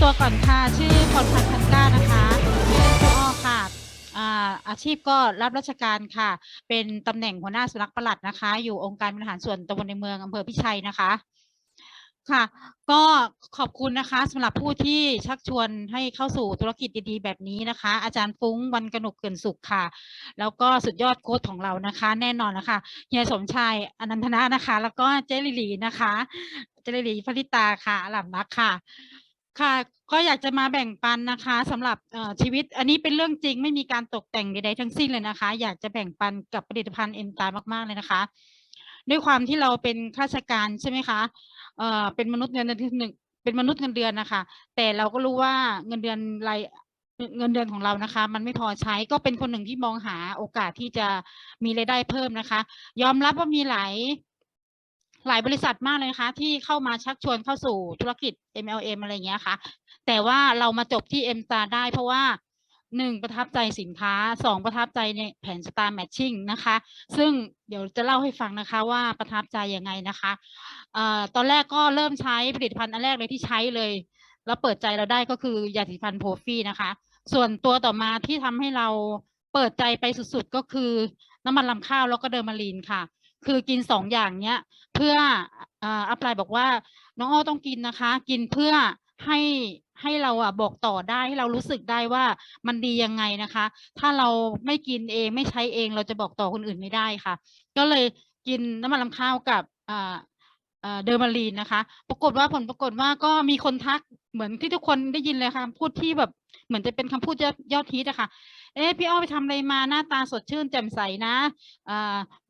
ตัวก่อนค่ะ ชื่อพรพันธ์พันก้านะคะชื่อเล่นชื่ออ้อค่ะอาชีพก็รับราชการค่ะ เป็นตำแหน่งหัวหน้าสุนัขประหลัดนะคะ อยู่องค์การบริหารส่วนตำบลในเมืองอำเภอพิชัยนะคะค่ะ ก็ขอบคุณนะคะสำหรับผู้ที่ชักชวนให้เข้าสู่ธุรกิจดีๆ แบบนี้นะคะ อาจารย์ฟุ้งวันกนกเกินสุขค่ะ แล้วก็สุดยอดโค้ชของเรานะคะ แน่นอนนะคะเฮียสมชายอนันทนานะคะ แล้วก็เจลิลีนะคะ เจริลีพริตาค่ะอลัมรักค่ะ ค่ะ ก็อยากจะมาแบ่งปันนะคะสำหรับเอ่อชีวิต อันนี้เป็นเรื่องจริงไม่มีการตกแต่งใดๆทั้งสิ้นเลยนะคะ อยากจะแบ่งปันกับผลิตภัณฑ์เอ็นตามากๆเลยนะคะ ด้วยความที่เราเป็นข้าราชการใช่ไหมคะเอ่อเป็นมนุษย์เงินเดือนที่หนึ่งเป็นมนุษย์เงินเดือนนะคะ แต่เราก็รู้ว่าเงินเดือนรายเงินเดือนของเรานะคะ มันไม่พอใช้ก็เป็นคนหนึ่งที่มองหาโอกาสที่จะมีรายได้เพิ่มนะคะ ยอมรับว่ามีหลาย หลายบริษัทมากเลยนะคะที่เข้ามาชักชวนเข้าสู่ธุรกิจ MLM อะไรเงี้ยค่ะ แต่ว่าเรามาจบที่ M Star ได้เพราะว่าหนึ่งประทับใจสินค้าสองประทับใจในแผน Star Matching นะคะ ซึ่งเดี๋ยวจะเล่าให้ฟังนะคะว่าประทับใจยังไงนะคะออตอนแรกก็เริ่มใช้ผลิตภัณฑ์อันแรกเลยที่ใช้เลย แล้วเปิดใจเราได้ก็คือยาสีฟันโพฟี่นะคะ ส่วนตัวต่อมาที่ทำให้เราเปิดใจไปสุดๆ ก็คือน้ำมันลำข้าวแล้วก็เดอร์มาลีนค่ะ คือกินสองอย่างเนี้ยเพื่ออ่ออัพลายบอกว่า น้องอ้อต้องกินนะคะ กินเพื่อให้ให้เราอะบอกต่อได้ให้เรารู้สึกได้ว่ามันดียังไงนะคะ ถ้าเราไม่กินเองไม่ใช้เองเราจะบอกต่อคนอื่นไม่ได้ค่ะ ก็เลยกินน้ำมันลำข้าวกับอ่า เดอร์มาลีนนะคะ ปรากฏว่าผลปรากฏว่าก็มีคนทักเหมือนที่ทุกคนได้ยินเลยค่ะพูดที่แบบเหมือนจะเป็นคำพูดยอดยอดฮิตอะค่ะ เอ๊ะพี่อ้อไปทำอะไรมาหน้าตาสดชื่นแจ่มใสนะ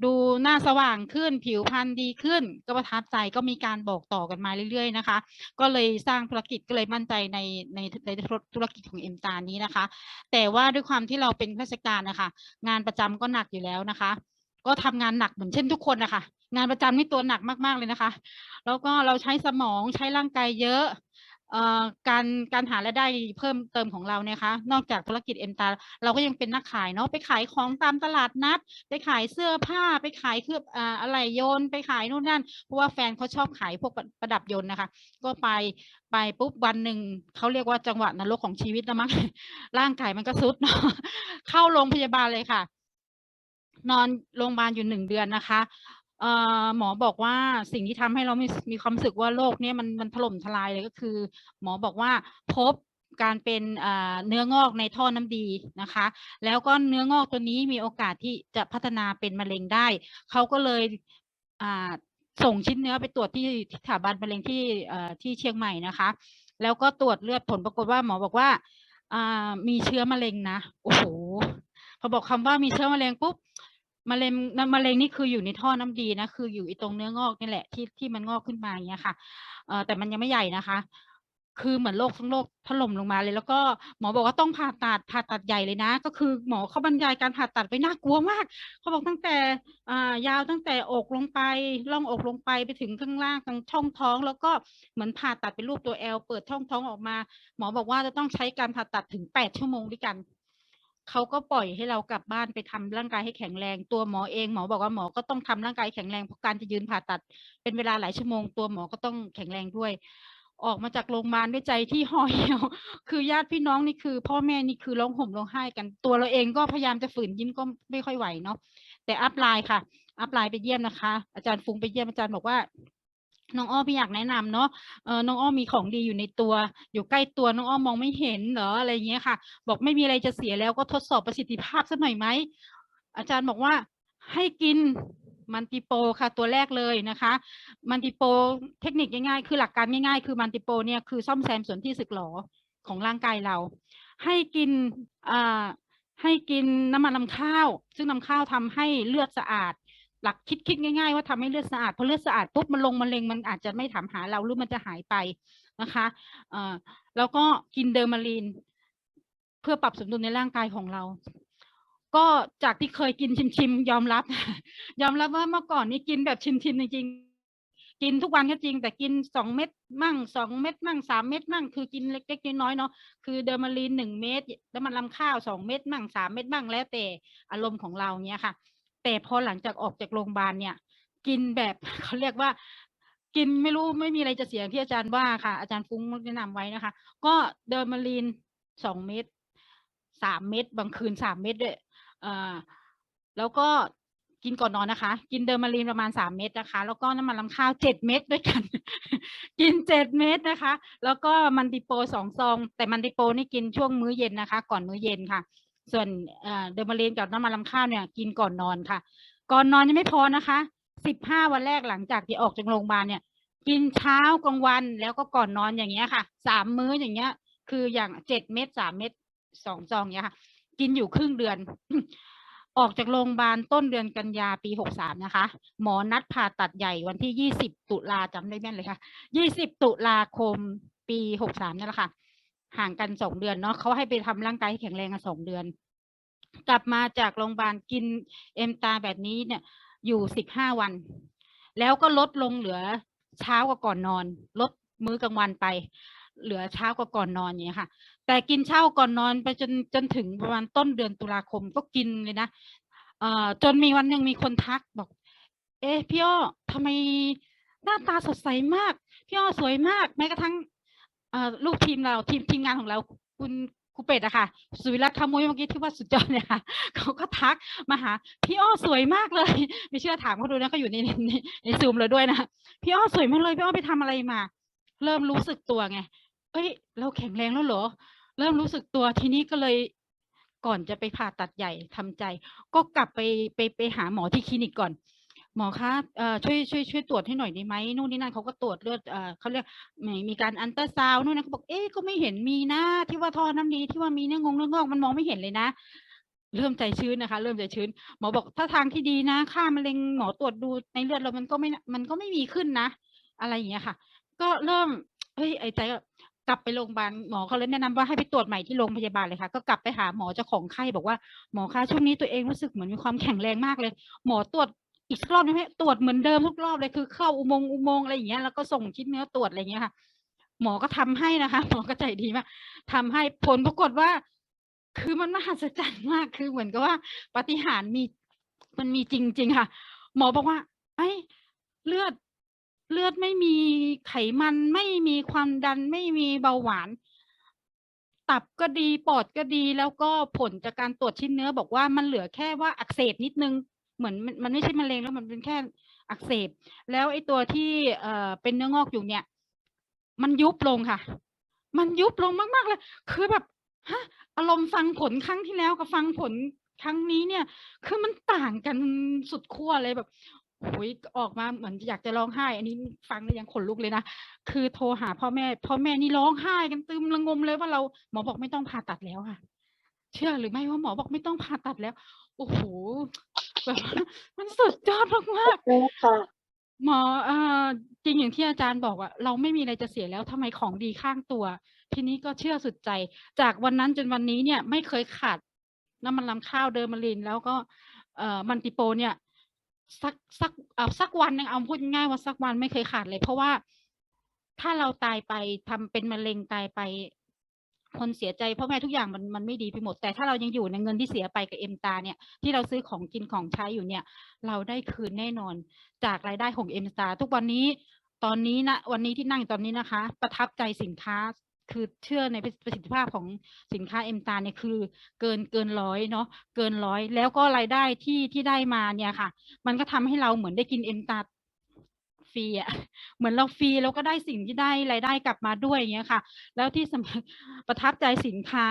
ดูหน้าสว่างขึ้นผิวพรรณดีขึ้น ก็ประทับใจก็มีการบอกต่อกันมาเรื่อยๆนะคะ ก็เลยสร้างธุรกิจก็เลยมั่นใจในในในธุรกิจของเอ็มตานี้นะคะ แต่ว่าด้วยความที่เราเป็นข้าราชการนะคะงานประจำก็หนักอยู่แล้วนะคะ ก็ทำงานหนักเหมือนเช่นทุกคนนะคะงานประจำนี่ตัวหนักมาก ๆ เลยนะคะ แล้วก็เราใช้สมองใช้ร่างกายเยอะการการหารายได้เพิ่มเติมของเราเนี่ยคะนอกจากธุรกิจเอ็มตาเราก็ยังเป็นนักขายเนาะไปขายของตามตลาดนัด ไปขายเสื้อผ้าไปขายเครื่องอะไรโยน ไปขายนู่นนั่น เพราะว่าแฟนเขาชอบขายพวกประดับยนต์นะคะ ก็ไปไปปุ๊บวันหนึ่งเขาเรียกว่าจังหวะนรกของชีวิตนะมั้งร่างกายมันก็ทรุดเนาะเข้าโรงพยาบาลเลยค่ะ นอนโรงพยาบาลอยู่หนึ่งเดือนนะคะอ่อหมอบอกว่าสิ่งที่ทำให้เรามีมีความรู้สึกว่าโรคเนี้ยมันมันถล่มทลายเลยก็คือ หมอบอกว่าพบการเป็นอ่าเนื้องอกในท่อน้ำดีนะคะ แล้วก็เนื้องอกตัวนี้มีโอกาสที่จะพัฒนาเป็นมะเร็งได้เขาก็เลยอ่าส่งชิ้นเนื้อไปตรวจที่สถาบันมะเร็งที่อ่อที่เชียงใหม่นะคะ แล้วก็ตรวจเลือดผลปรากฏว่าหมอบอกว่าอ่ามีเชื้อมะเร็งนะโอ้โหพอบอกคำว่ามีเชื้อมะเร็งปุ๊บ มะเร็งนะมะเร็งนี่คืออยู่ในท่อน้ำดีนะคืออยู่อ้ตรงเนื้องอกนี่แหละที่ที่มันงอกขึ้นมาอย่างเงี้ยค่ะเอ่อแต่มันยังไม่ใหญ่นะคะ คือเหมือนโลกทั้งโลกถล่มลงมาเลย แล้วก็หมอบอกว่าต้องผ่าตัดผ่าตัดใหญ่เลยนะ ก็คือหมอเขาบรรยายการผ่าตัดไว้น่ากลัวมากเขาบอกตั้งแต่อ่ายาวตั้งแต่อกลงไปล่องอกลงไปไปถึงข้างล่างทางช่องท้อง แล้วก็เหมือนผ่าตัดเป็นรูปตัวแอลเปิดช่องท้องออกมา หมอบอกว่าจะต้องใช้การผ่าตัดถึงแปดชั่วโมงด้วยกัน เขาก็ปล่อยให้เรากลับบ้านไปทำร่างกายให้แข็งแรง ตัวหมอเองหมอบอกว่าหมอก็ต้องทำร่างกายแข็งแรงเพราะการจะยืนผ่าตัด เป็นเวลาหลายชั่วโมง ตัวหมอก็ต้องแข็งแรงด้วย ออกมาจากโรงพยาบาลด้วยใจที่ห่อเหี่ยว คือญาติพี่น้องนี่คือ พ่อแม่นี่คือร้องห่มร้องไห้กัน ตัวเราเองก็พยายามจะฝืนยิ้มก็ไม่ค่อยไหวเนาะแต่อัพไลน์ค่ะ อัพไลน์ไปเยี่ยมนะคะ อาจารย์ฟุงไปเยี่ยมอาจารย์บอกว่า น้องอ้อพี่อยากแนะนำเนาะเออน้องอ้อมีของดีอยู่ในตัว อยู่ใกล้ตัวน้องอ้อมองไม่เห็นเหรออะไรอย่างเงี้ยค่ะ บอกไม่มีอะไรจะเสียแล้วก็ทดสอบประสิทธิภาพสักหน่อยไหมอาจารย์บอกว่าให้กินมันติโปค่ะตัวแรกเลยนะคะมันติโปเทคนิคง่ายๆ คือหลักการง่ายๆ คือมันติโปเนี่ยคือซ่อมแซมส่วนที่สึกหรอของร่างกายเรา ให้กินอ่าให้กินน้ำมันลำข้าว ซึ่งน้ำข้าวทำให้เลือดสะอาด หลักคิดคิดง่ายๆ ว่าทำให้เลือดสะอาดพอเลือดสะอาดปุ๊บมันลงมะเร็งมันอาจจะไม่ถามหาเราหรือมันจะหายไปนะคะเอ่อแล้วก็กินเดอร์มาลีน เพื่อปรับสมดุลในร่างกายของเรา ก็จากที่เคยกินชิมๆยอมรับ ยอมรับว่าเมื่อก่อนนี้กินแบบชิมๆจริงๆกินทุกวันก็จริง แต่กินสองเม็ดมั่งสองเม็ดมั่งสามเม็ดมั่งคือกินเล็กๆน้อยๆเนาะคือเดอร์มาลีนหนึ่งเม็ดแล้วมันลำข้าวสองเม็ดมั่งสามเม็ดมั่งแล้วแต่อารมณ์ของเราเนี้ยค่ะ แต่พอหลังจากออกจากโรงพยาบาลเนี่ย กินแบบเขาเรียกว่า กินไม่รู้ไม่มีอะไรจะเสียที่อาจารย์ว่าค่ะ อาจารย์ฟุ้งแนะนำไว้นะคะ ก็เดอร์มาลีนสองเม็ดสามเม็ดบางคืนสามเม็ดด้วยแล้วก็กินก่อนนอนนะคะ กินเดอร์มาลีนประมาณสามเม็ดนะคะ แล้วก็น้ำมันลำข้าวเจ็ดเม็ดด้วยกัน กินเจ็ดเม็ดนะคะ แล้วก็มันดิโปสองซอง แต่มันดิโปนี่กินช่วงมื้อเย็นนะคะ ก่อนมื้อเย็นค่ะ ส่วนเดอร์มาลีนกับน้ำมันลำข้าวเนี่ยกินก่อนนอนค่ะ ก่อนนอนยังไม่พอนะคะสิบห้าวันแรกหลังจากที่ออกจากโรงพยาบาลเนี่ยกินเช้ากลางวันแล้วก็ก่อนนอนอย่างเงี้ยค่ะสามมื้ออย่างเงี้ย คืออย่างเจ็ดเม็ดสามเม็ดสองซองเงี้ยค่ะ กินอยู่ครึ่งเดือน ออกจากโรงพยาบาลต้นเดือนกันยาปีหกสามนะคะ หมอนัดผ่าตัดใหญ่วันที่ยี่สิบตุลาจำได้แม่นเลยค่ะยี่สิบตุลาคมปีหกสามนี่แหละค่ะ ห่างกันสองเดือนเนาะเขาให้ไปทำร่างกายแข็งแรงกันสองเดือน กลับมาจากโรงพยาบาลกินเอ็มตาแบบนี้เนี่ยอยู่สิบห้าวัน แล้วก็ลดลงเหลือเช้ากว่าก่อนนอน ลดมื้อกลางวันไป เหลือเช้ากว่าก่อนนอนอย่างเงี้ค่ะ แต่กินเช้าก่อนนอนไปจนจนถึงประมาณต้นเดือนตุลาคมก็กินเลยนะเอ่อจนมีวันหนึ่งมีคนทักบอก เอ๊ะพี่อ้อทำไมหน้าตาสดใสมาก พี่อ้อสวยมาก แม้กระทั่ง ลูกทีมเราทีมทีมงานของเราคุณครูเป็ดอะค่ะสุวิรัตขโมยเมื่อกี้ที่ว่าสุดยอดเนี่ยค่ะเขาก็ทักมาหา พี่อ้อสวยมากเลย ไม่เชื่อถามเขาดูนะเขาอยู่ในในในซูมเลยด้วยนะพี่อ้อสวยมากเลยพี่อ้อไปทำอะไรมา เริ่มรู้สึกตัวไงเอ้ย เราแข็งแรงแล้วเหรอ เริ่มรู้สึกตัวทีนี้ก็เลยก่อนจะไปผ่าตัดใหญ่ทำใจ ก็กลับไปไปไปหาหมอที่คลินิกก่อน หมอคะเอ่อช่วยช่วยช่วยตรวจให้หน่อยได้ไหมนู่นนี่นั่นเขาก็ตรวจเลือดเอ่อเขาเรียกมีมีการอันเตอร์ซาวน์นู่นนะเขาบอกเอ๊ะก็ไม่เห็นมีนะที่ว่าท่อน้ำดีที่ว่ามีเนื้องงเนื้องอกมันมองไม่เห็นเลยนะ เริ่มใจชื้นนะคะ เริ่มใจชื้น หมอบอกถ้าทางที่ดีนะ ค่ามะเร็งหมอตรวจดูในเลือดเรามันก็ไม่มันก็ไม่มีขึ้นนะ อะไรอย่างเงี้ยค่ะ ก็เริ่มเฮ้ยไอ้ใจก็กลับไปโรงพยาบาลหมอเขาเลยแนะนำว่าให้ไปตรวจใหม่ที่โรงพยาบาลเลยค่ะ ก็กลับไปหาหมอเจ้าของไข้บอกว่าหมอคะช่วงนี้ตัวเองรู้สึกเหมือนมีความแข็งแรงมากเลย หมอตรวจ อีกรอบนึงให้ตรวจเหมือนเดิมทุกรอบเลยคือเข้าอุโมงค์อุโมงค์อะไรอย่างเงี้ยแล้วก็ส่งชิ้นเนื้อตรวจอะไรอย่างเงี้ยค่ะ หมอก็ทำให้นะคะหมอก็ใจดีมากทำให้ผลปรากฏว่า คือมันมหัศจรรย์มากคือเหมือนกับว่าปฏิหารมีมันมีจริง ๆ ค่ะ หมอบอกว่า ไอ้เลือดเลือดไม่มีไขมันไม่มีความดันไม่มีเบาหวาน ตับก็ดีปอดก็ดีแล้วก็ผลจากการตรวจชิ้นเนื้อบอกว่ามันเหลือแค่ว่าอักเสบนิดนึง เหมือนมันมันไม่ใช่มะเร็งแล้วมันเป็นแค่อักเสบ แล้วไอ้ตัวที่เอ่อเป็นเนื้องอกอยู่เนี่ย มันยุบลงค่ะ มันยุบลงมากๆเลย คือแบบฮะอารมณ์ฟังผลครั้งที่แล้วกับฟังผลครั้งนี้เนี่ย คือมันต่างกันสุดขั้วเลยแบบโอ้ยออกมาเหมือนอยากจะร้องไห้ อันนี้ฟังแล้วยังขนลุกเลยนะ คือโทรหาพ่อแม่ พ่อแม่นี่ร้องไห้กันตึมระงมเลยว่าเราหมอบอกไม่ต้องผ่าตัดแล้วค่ะ เชื่อหรือไม่ว่าหมอบอกไม่ต้องผ่าตัดแล้ว โอ้โห แบบว่ามันสุดยอดมากๆ ค่ะ หมอเอ่อจริงอย่างที่อาจารย์บอกอะเราไม่มีอะไรจะเสียแล้วทำไมของดีข้างตัว ทีนี้ก็เชื่อสุดใจ จากวันนั้นจนวันนี้เนี่ยไม่เคยขาดน้ำมันลำข้าวเดอร์มาลิน แล้วก็เอ่อมันติโปเนี่ยสักสักเอาสักวันหนึงเอาพูดง่ายๆว่าสักวันไม่เคยขาดเลย เพราะว่าถ้าเราตายไปทำเป็นมะเร็งตายไป คนเสียใจพ่อแม่ทุกอย่างมันมันไม่ดีไปหมด แต่ถ้าเรายังอยู่ในเงินที่เสียไปกับเอ็มตาเนี่ยที่เราซื้อของกินของใช้อยู่เนี่ย เราได้คืนแน่นอน จากรายได้ของเอ็มตาทุกวันนี้ ตอนนี้นะวันนี้ที่นั่งตอนนี้นะคะ ประทับใจสินค้าคือเชื่อในประสิทธิภาพของสินค้าเอ็มตาเนี่ยคือเกินเกินร้อยเนาะเกินร้อย แล้วก็รายได้ที่ที่ได้มาเนี่ยค่ะ มันก็ทำให้เราเหมือนได้กินเอ็มตา ฟรีอะเหมือนเราฟรีแล้วก็ได้สิ่งที่ได้รายได้กลับมาด้วยอย่างเงี้ยค่ะ แล้วที่สำคัญประทับใจสินค้า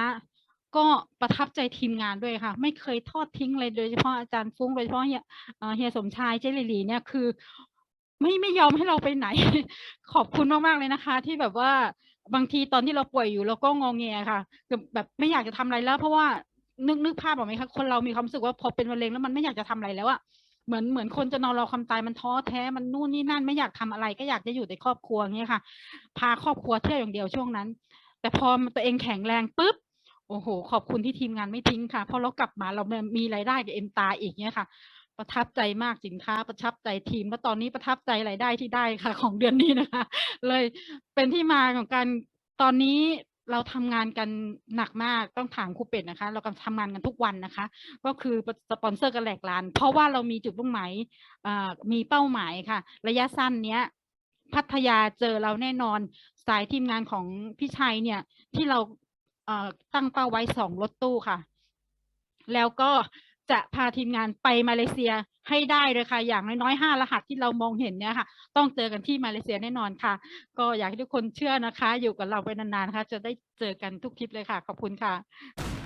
ก็ประทับใจทีมงานด้วยค่ะ ไม่เคยทอดทิ้งเลยโดยเฉพาะอาจารย์ฟุ้งโดยเฉพาะเฮียเฮียสมชายเจริลีเนี่ยคือ ไม่ไม่ยอมให้เราไปไหน ขอบคุณมากๆเลยนะคะ ที่แบบว่าบางทีตอนที่เราป่วยอยู่เราก็งอแงค่ะคือแบบไม่อยากจะทำอะไรแล้ว เพราะว่านึกนึกภาพออกไหมคะคนเรามีความรู้สึกว่าพอเป็นมะเร็งแล้วมันไม่อยากจะทำอะไรแล้วอะ เหมือนเหมือนคนจะนอนรอความตายมันท้อแท้มันนู่นนี่นั่นไม่อยากทำอะไร ก็อยากจะอยู่ในครอบครัวเงี้ยค่ะ พาครอบครัวเที่ยวอย่างเดียวช่วงนั้น แต่พอตัวเองแข็งแรงปุ๊บโอ้โห ขอบคุณที่ทีมงานไม่ทิ้งค่ะพราะเรากลับมาเรามีรายได้กับเอ็มตาอีกเนี่ยค่ะ ประทับใจมากสินค้า ประทับใจทีม แล้วตอนนี้ประทับใจรายได้ที่ได้ค่ะ ของเดือนนี้นะคะ เลยเป็นที่มาของการตอนนี้ เราทำงานกันหนักมากต้องถามครูเป็ดนะคะ เรากำลังทำงานกันทุกวันนะคะ ก็คือสปอนเซอร์กันแหลกลาน เพราะว่าเรามีจุดมุ่งหมายมีเป้าหมายค่ะ ระยะสั้นเนี้ยพัทยาเจอเราแน่นอนสายทีมงานของพี่ชัยเนี่ยที่เราตั้งเป้าไว้สองรถตู้ค่ะ แล้วก็ จะพาทีมงานไปมาเลเซียให้ได้เลยค่ะ อย่างน้อยๆห้ารหัสที่เรามองเห็นเนี่ยค่ะ ต้องเจอกันที่มาเลเซียแน่นอนค่ะ ก็อยากให้ทุกคนเชื่อนะคะ อยู่กับเราไปนานๆค่ะ จะได้เจอกันทุกคลิปเลยค่ะ ขอบคุณค่ะ